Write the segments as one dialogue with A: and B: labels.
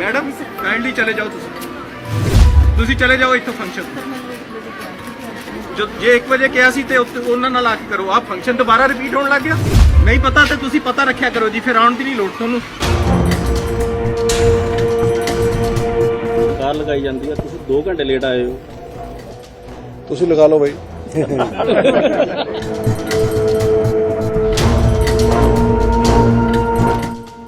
A: Madam kindly ਚਲੇ ਜਾਓ ਤੁਸੀਂ। ਤੁਸੀਂ ਚਲੇ ਜਾਓ ਇੱਥੋਂ ਫੰਕਸ਼ਨ ਜੋ ਜੇ 1 ਵਜੇ ਕਿਹਾ ਸੀ ਤੇ ਉੱਥੇ ਉਹਨਾਂ ਨਾਲ ਆ ਕੇ ਕਰੋ। ਆਹ ਫੰਕਸ਼ਨ ਦੁਬਾਰਾ ਰਿਪੀਟ ਹੋਣ ਲੱਗ ਗਿਆ। ਨਹੀਂ ਪਤਾ ਤੇ ਤੁਸੀਂ ਪਤਾ ਰੱਖਿਆ ਕਰੋ ਜੀ ਫਿਰ ਆਉਣ ਦੀ ਨਹੀਂ ਲੋੜ ਤੁਹਾਨੂੰ।
B: ਕਾਰ ਲਗਾਈ ਜਾਂਦੀ ਆ ਤੁਸੀਂ 2 ਘੰਟੇ ਲੇਟ ਆਏ ਹੋ।
C: ਤੁਸੀਂ ਲਗਾ ਲਓ ਬਾਈ।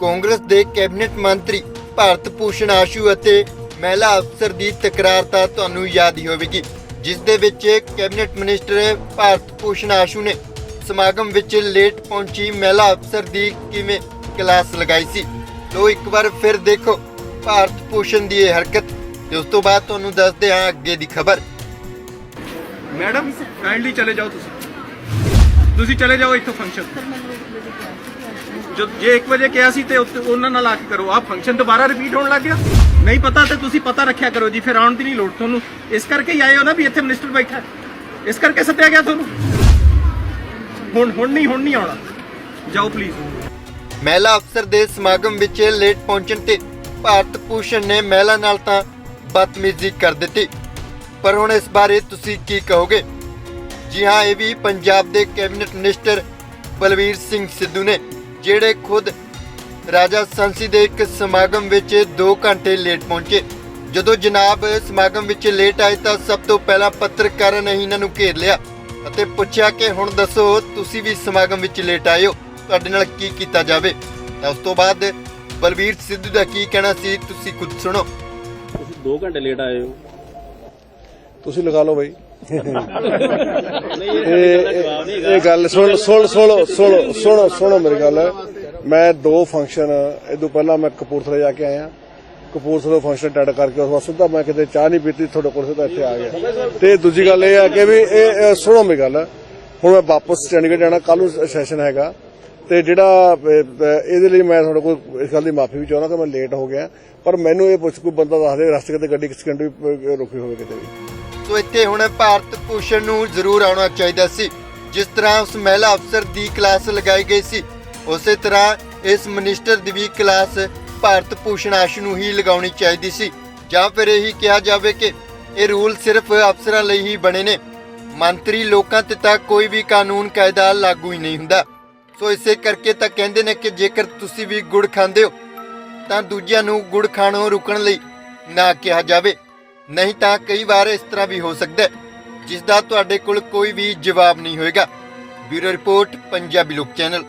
D: ਕਾਂਗਰਸ ਦੇ ਕੈਬਨਿਟ ਮੰਤਰੀ ਭਾਰਤ ਭੂਸ਼ਣ ਆਸ਼ੂ ਅਤੇ ਮਹਿਲਾ ਅਫਸਰ ਦੀ ਤਕਰਾਰ ਤਾਂ ਤੁਹਾਨੂੰ ਯਾਦ ਹੀ ਹੋਵੇਗੀ, ਜਿਸ ਦੇ ਵਿੱਚ ਕੈਬਨਿਟ ਮਿਨਿਸਟਰ ਭਾਰਤ ਭੂਸ਼ਣ ਆਸ਼ੂ ਨੇ ਸਮਾਗਮ ਵਿੱਚ ਲੇਟ ਪਹੁੰਚੀ ਮਹਿਲਾ ਅਫਸਰ ਦੀ ਕਿਵੇਂ ਕਲਾਸ ਲਗਾਈ ਸੀ? ਲੋ ਇੱਕ ਵਾਰ ਫਿਰ ਦੇਖੋ ਭਾਰਤ ਭੂਸ਼ਣ ਦੀ ਇਹ ਹਰਕਤ ਤੇ ਉਸ ਤੋਂ ਬਾਅਦ ਤੁਹਾਨੂੰ ਦੱਸਦੇ ਹਾਂ ਅੱਗੇ ਦੀ ਖਬਰ।
A: ਮੈਡਮ ਕਾਈਂਡਲੀ ਚਲੇ ਜਾਓ ਤੁਸੀਂ। ਤੁਸੀਂ ਚਲੇ ਜਾਓ ਇੱਥੋਂ ਫੰਕਸ਼ਨ ਜੋ ਜੇ ਇੱਕ ਵਜੇ ਕਿਹਾ ਸੀ ਤੇ ਉੱਥੇ ਉਹਨਾਂ ਨਾਲ ਆ ਕੇ ਕਰੋ। ਆਹ ਫੰਕਸ਼ਨ ਦੁਬਾਰਾ ਰਿਪੀਟ ਹੋਣ ਲੱਗ ਗਿਆ। ਨਹੀਂ ਪਤਾ ਤੇ ਤੁਸੀਂ ਪਤਾ ਰੱਖਿਆ ਕਰੋ ਜੀ, ਫਿਰ ਆਉਣ ਦੀ ਨਹੀਂ ਲੋੜ ਤੁਹਾਨੂੰ। ਇਸ ਕਰਕੇ ਹੀ ਆਏ ਹੋ ਨਾ ਵੀ ਇੱਥੇ ਮਿਨਿਸਟਰ ਬੈਠਾ ਹੈ। ਇਸ ਕਰਕੇ ਸੱਦਿਆ ਗਿਆ ਤੁਹਾਨੂੰ। ਹੁਣ ਹੁਣ ਨਹੀਂ ਹੁਣ ਨਹੀਂ ਆਉਣਾ। ਜਾਓ ਪਲੀਜ਼
D: ਮਹਿਲਾ ਅਫਸਰ ਦੇ ਸਮਾਗਮ ਵਿੱਚ ਲੇਟ ਪਹੁੰਚਣ ਤੇ ਭਾਰਤ ਭੂਸ਼ਣ ਨੇ ਮਹਿਲਾ ਨਾਲ ਤਾਂ ਬਦਤਮੀਜ਼ੀ ਕਰ ਦਿੱਤੀ। ਪਰ ਹੁਣ ਇਸ ਬਾਰੇ ਤੁਸੀਂ ਕੀ ਕਹੋਗੇ? ਜੀ ਹਾਂ, ਇਹ ਵੀ ਪੰਜਾਬ ਦੇ ਕੈਬਨਿਟ ਮਿਨਿਸਟਰ ਬਲਵੀਰ ਸਿੰਘ ਸਿੱਧੂ ਨੇ। ਜਿਹੜੇ ਖੁਦ ਰਾਜਾ ਸੰਸੀ ਦੇ ਇੱਕ ਸਮਾਗਮ ਵਿੱਚ 2 ਘੰਟੇ ਲੇਟ ਪਹੁੰਚੇ। ਜਦੋਂ ਜਨਾਬ ਸਮਾਗਮ ਵਿੱਚ ਲੇਟ ਆਏ ਤਾਂ ਸਭ ਤੋਂ ਪਹਿਲਾਂ ਪੱਤਰਕਾਰਾਂ ਨੇ ਇਹਨਾਂ ਨੂੰ ਘੇਰ ਲਿਆ ਅਤੇ ਪੁੱਛਿਆ ਕਿ ਹੁਣ ਦੱਸੋ ਤੁਸੀਂ ਵੀ ਸਮਾਗਮ ਵਿੱਚ ਲੇਟ ਆਏ ਹੋ? ਤੁਹਾਡੇ ਨਾਲ ਕੀ ਕੀਤਾ ਜਾਵੇ? ਤਾਂ ਉਸ ਤੋਂ ਬਾਅਦ ਬਲਵੀਰ ਸਿੱਧੂ ਦਾ ਕੀ ਕਹਿਣਾ ਸੀ ਤੁਸੀਂ ਖੁਦ ਸੁਣੋ।
B: ਤੁਸੀਂ 2 ਘੰਟੇ ਲੇਟ ਆਏ ਹੋ।
C: ਤੁਸੀਂ ਲਗਾ ਲਓ ਬਾਈ। ਇਹ ਗੱਲ ਸੁਣ ਸੁਣ ਸੁਣ ਸੁਣ, ਸੁਣੋ ਸੁਣੋ ਮੇਰੀ ਗੱਲ। ਮੈਂ ਦੋ ਫੰਕਸ਼ਨ ਇਹ ਤੋਂ ਪਹਿਲਾਂ ਮੈਂ ਕਪੂਰਥਲੇ ਜਾ ਕੇ ਆਇਆ। ਕਪੂਰਥਲੇ ਫੰਕਸ਼ਨ ਅਟੈਂਡ ਕਰਕੇ ਉਸ ਤੋਂ ਸਿੱਧਾ ਮੈਂ ਕਿਤੇ ਚਾਹ ਨਹੀਂ ਪੀਤੀ, ਤੁਹਾਡੇ ਕੋਲ ਸਿੱਧਾ ਇੱਥੇ ਆ ਗਿਆ। ਤੇ ਦੂਜੀ ਗੱਲ ਇਹ ਆ ਕਿ ਵੀ ਇਹ ਸੁਣੋ ਮੇਰੀ ਗੱਲ। ਹੁਣ ਮੈਂ ਵਾਪਸ ਚੰਡੀਗੜ੍ਹ ਜਾਣਾ ਕੱਲ ਨੂੰ ਸੈਸ਼ਨ ਹੈਗਾ। ਤੇ ਜਿਹੜਾ ਇਹਦੇ ਲਈ ਮੈਂ ਤੁਹਾਡੇ ਕੋਲ ਇਸ ਗੱਲ ਦੀ ਮਾਫੀ ਵੀ ਚਾਹੁੰਦਾ ਕਿ ਮੈਂ ਲੇਟ ਹੋ ਗਿਆ। ਪਰ ਮੈਨੂੰ ਇਹ ਪੁੱਛ, ਕੋਈ ਬੰਦਾ ਦੱਸ ਦੇ, ਰਸਤੇ ਕਿਤੇ ਗੱਡੀ ਕਿਸ ਸਕਿੰਟ ਵੀ ਰੁਕੀ ਹੋਵੇ ਕਿਤੇ ਵੀ।
D: ਸੋ ਇੱਥੇ ਹੁਣ ਭਾਰਤ ਭੂਸ਼ਣ ਨੂੰ ਜ਼ਰੂਰ ਆਉਣਾ ਚਾਹੀਦਾ ਸੀ। ਜਿਸ ਤਰ੍ਹਾਂ ਉਸ ਮਹਿਲਾ ਅਫਸਰ ਦੀ ਕਲਾਸ ਲਗਾਈ ਗਈ ਸੀ, ਉਸੇ ਤਰ੍ਹਾਂ ਇਸ ਮਿਨਿਸਟਰ ਦੀ ਵੀ ਕਲਾਸ ਭਾਰਤ ਭੂਸ਼ਣ ਆਸ਼ੂ ਨੂੰ ਹੀ ਲਗਾਉਣੀ ਚਾਹੀਦੀ ਸੀ। ਜਾਂ ਫਿਰ ਇਹੀ ਕਿਹਾ ਜਾਵੇ ਕਿ ਇਹ ਰੂਲ ਸਿਰਫ ਅਫਸਰਾਂ ਲਈ ਹੀ ਬਣੇ ਨੇ। ਮੰਤਰੀ ਲੋਕਾਂ ਤੇ ਤਾਂ ਕੋਈ ਵੀ ਕਾਨੂੰਨ ਕਾਇਦਾ ਲਾਗੂ ਹੀ ਨਹੀਂ ਹੁੰਦਾ। ਸੋ ਇਸੇ ਕਰਕੇ ਤਾਂ ਕਹਿੰਦੇ ਨੇ ਕਿ ਜੇਕਰ ਤੁਸੀਂ ਵੀ ਗੁੜ ਖਾਂਦੇ ਹੋ, ਤਾਂ ਦੂਜਿਆਂ ਨੂੰ ਗੁੜ ਖਾਣੋਂ ਰੁਕਣ ਲਈ ਨਾ ਕਿਹਾ ਜਾਵੇ। ਨਹੀਂ ਤਾਂ ਕਈ ਵਾਰ ਇਸ ਤਰ੍ਹਾਂ ਵੀ ਹੋ ਸਕਦਾ ਹੈ ਜਿਸ ਦਾ ਤੁਹਾਡੇ ਕੋਲ ਕੋਈ ਵੀ ਜਵਾਬ ਨਹੀਂ ਹੋਏਗਾ। ਬਿਊਰੋ ਰਿਪੋਰਟ, ਪੰਜਾਬੀ ਲੋਕ ਚੈਨਲ।